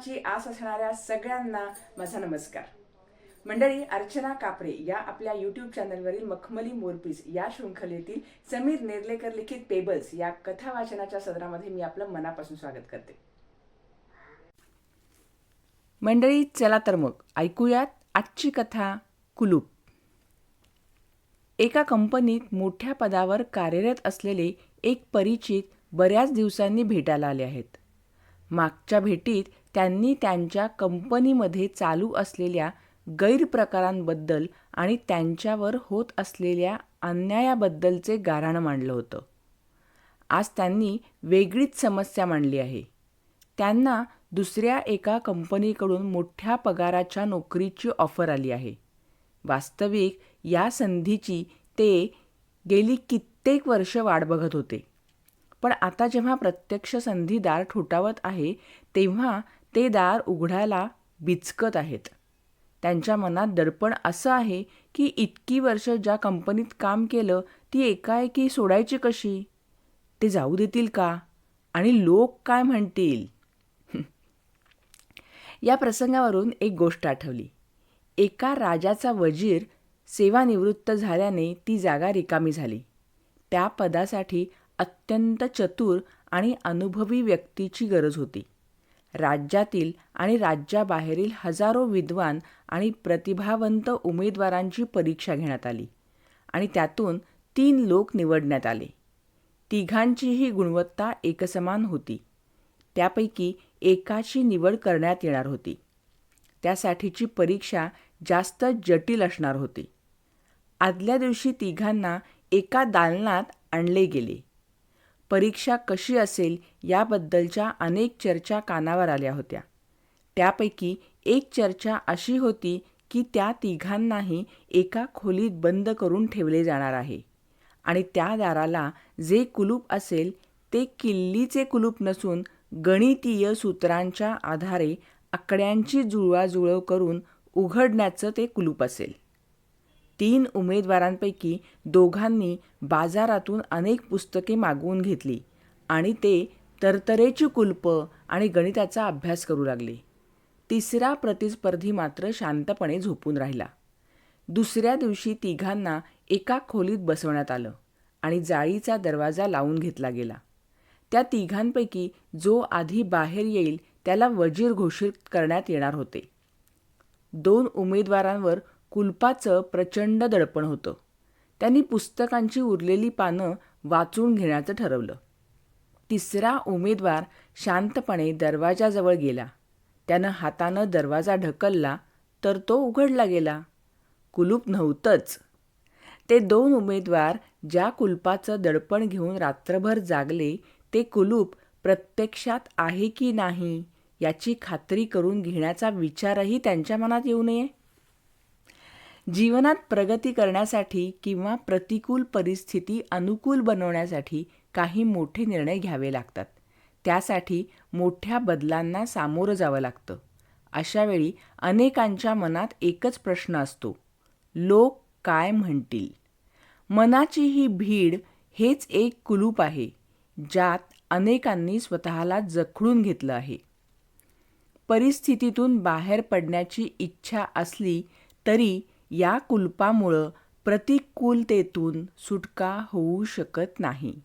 मनाची आस असणाऱ्या सगळ्यांना माझा नमस्कार. मंडळी अर्चना कापरे या आपल्या यूट्यूब चॅनलवरील मखमली मोरपीस या शृंखलेतील समीर नेर्लेकर लिखित पेबल्स या कथा वाचनाच्या सदरामध्ये मी आपलं मनापासून स्वागत करते. मंडळी चला तर मग ऐकूयात आजची कथा कुलूप. एका कंपनीत मोठ्या पदावर कार्यरत असलेले एक परिचित बऱ्याच दिवसांनी भेटायला आले आहेत. मागच्या भेटीत त्यांनी त्यांच्या कंपनीमध्ये चालू असलेल्या गैरप्रकारांबद्दल आणि त्यांच्यावर होत असलेल्या अन्यायाबद्दलचे गाऱ्हाण मांडलं होतं. आज त्यांनी वेगळीच समस्या मांडली आहे. त्यांना दुसऱ्या एका कंपनीकडून मोठ्या पगाराच्या नोकरीची ऑफर आली आहे. वास्तविक या संधीची ते गेली कित्येक वर्ष वाट बघत होते. पण आता जेव्हा प्रत्यक्ष संधी दार ठोठावत आहे तेव्हा ते दार उघडायला बिचकत आहेत. त्यांच्या मनात दडपण असं आहे की इतकी वर्ष ज्या कंपनीत काम केलं ती एकाएकी सोडायची कशी? ते जाऊ देतील का? आणि लोक काय म्हणतील? या प्रसंगावरून एक गोष्ट आठवली. एका राजाचा वजीर सेवानिवृत्त झाल्याने ती जागा रिकामी झाली. त्या पदासाठी अत्यंत चतुर आणि अनुभवी व्यक्तीची गरज होती. राज्यातील आणि राज्याबाहेरील हजारो विद्वान आणि प्रतिभावंत उमेदवारांची परीक्षा घेण्यात आली आणि त्यातून तीन लोक निवडण्यात आले. तिघांचीही गुणवत्ता एकसमान होती. त्यापैकी एकाची निवड करण्यात येणार होती. त्यासाठीची परीक्षा जास्त जटिल असणार होती. आदल्या दिवशी तिघांना एका दालनात आणले गेले. परीक्षा कशी असेल याबद्दलच्या अनेक चर्चा कानावर आल्या होत्या. त्यापैकी एक चर्चा अशी होती की त्या तिघांनाही एका खोलीत बंद करून ठेवले जाणार आहे आणि त्या दाराला जे कुलूप असेल ते किल्लीचे कुलूप नसून गणितीय सूत्रांच्या आधारे आकड्यांची जुळवाजुळव करून उघडण्याचं ते कुलूप असेल. तीन उमेदवारांपैकी दोघांनी बाजारातून अनेक पुस्तके मागवून घेतली आणि ते तरतरेची कुलप आणि गणिताचा अभ्यास करू लागले. तिसरा प्रतिस्पर्धी मात्र शांतपणे झोपून राहिला. दुसऱ्या दिवशी तिघांना एका खोलीत बसवण्यात आलं आणि जाळीचा दरवाजा लावून घेतला गेला. त्या तिघांपैकी जो आधी बाहेर येईल त्याला वजीर घोषित करण्यात येणार होते. दोन उमेदवारांवर कुलपाचं प्रचंड दडपण होतं. त्यांनी पुस्तकांची उरलेली पानं वाचून घेण्याचं ठरवलं. तिसरा उमेदवार शांतपणे दरवाजाजवळ गेला. त्यानं हातानं दरवाजा ढकलला तर तो उघडला गेला. कुलूप नव्हतंच. ते दोन उमेदवार ज्या कुलपाचं दडपण घेऊन रात्रभर जागले ते कुलूप प्रत्यक्षात आहे की नाही याची खात्री करून घेण्याचा विचारही त्यांच्या मनात येऊ नये? जीवनात प्रगती करण्यासाठी किंवा प्रतिकूल परिस्थिती अनुकूल बनवण्यासाठी काही मोठे निर्णय घ्यावे लागतात. त्यासाठी मोठ्या बदलांना सामोरं जावं लागतं. अशावेळी अनेकांच्या मनात एकच प्रश्न असतो. लोक काय म्हणतील? मनाची ही भीड हेच एक कुलूप आहे ज्यात अनेकांनी स्वतःला जखडून घेतलं आहे. परिस्थितीतून बाहेर पडण्याची इच्छा असली तरी या कुलपामुळं प्रतिकूलतेतून सुटका होऊ शकत नाही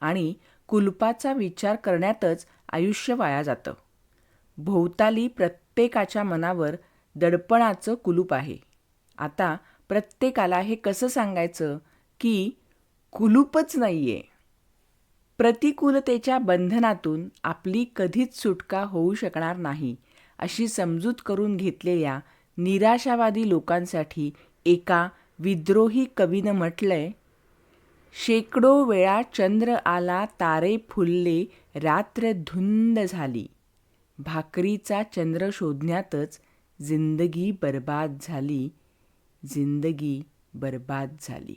आणि कुलपाचा विचार करण्यातच आयुष्य वाया जातं. भोवताली प्रत्येकाच्या मनावर दडपणाचं कुलूप आहे. आता प्रत्येकाला हे कसं सांगायचं की कुलूपच नाही आहे प्रतिकूलतेच्या बंधनातून आपली कधीच सुटका होऊ शकणार नाही अशी समजूत करून घेतलेल्या निराशावादी लोकांसाठी एका विद्रोही कवीनं म्हटलंय शेकडो वेळा चंद्र आला तारे फुलले रात्र धुंद झाली. भाकरीचा चंद्र शोधण्यातच जिंदगी बर्बाद झाली जिंदगी बर्बाद झाली.